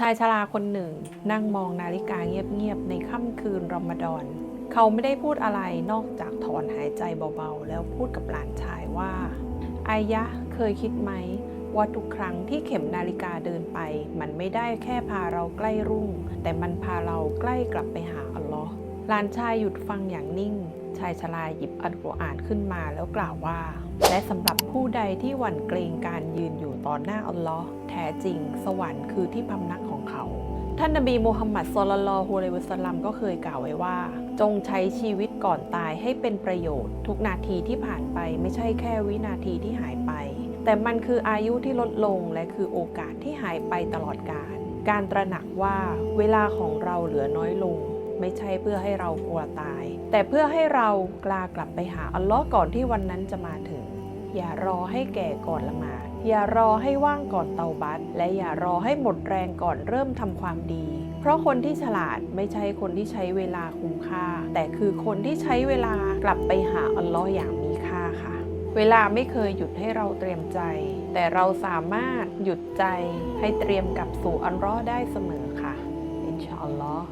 ชายชราคนหนึ่งนั่งมองนาฬิกาเงียบๆในค่ำคืนรอมฎอน เขาไม่ได้พูดอะไรนอกจากถอนหายใจเบาๆ แล้วพูดกับหลานชายว่า อายะเคยคิดไหม ว่าทุกครั้งที่เข็มนาฬิกาเดินไป มันไม่ได้แค่พาเราใกล้รุ่ง แต่มันพาเราใกล้กลับไปหาอัลลอฮ์ หลานชายหยุดฟังอย่างนิ่ง ชายชราหยิบอัลกุรอานขึ้นมาแล้วกล่าวว่า และสำหรับผู้ใดที่หวั่นเกรงการยืนอยู่ต่อหน้าอัลลอฮ์แท้จริง สวรรค์คือที่พำนักของเขา ท่านนบีมูฮัมมัดสุลลัลลอฮุลัยวะสัลลัมก็เคยกล่าวไว้ว่า จงใช้ชีวิตก่อนตายให้เป็นประโยชน์ ทุกนาทีที่ผ่านไปไม่ใช่แค่วินาทีที่หายไป แต่มันคืออายุที่ลดลงและคือโอกาสที่หายไปตลอดกาลการตระหนักว่าเวลาของเราเหลือน้อยลง ไม่ใช่เพื่อให้เรากลัวตาย แต่เพื่อให้เรากล้ากลับไปหาอัลลอฮ์ก่อนที่วันนั้นจะมาถึง อย่ารอให้แก่ก่อนละหมาดอย่ารอให้ว่างก่อนเตาบัตและอย่ารอให้หมดแรงก่อนเริ่มทำความดี เพราะคนที่ฉลาดไม่ใช่คนที่ใช้เวลาคุ้มค่า แต่คือคนที่ใช้เวลากลับไปหาอัลลอฮ์อย่างมีค่าค่ะ เวลาไม่เคยหยุดให้เราเตรียมใจ แต่เราสามารถหยุดใจให้เตรียมกลับสู่อัลลอฮ์ได้เสมอค่ะ อินชาอัลลอฮ์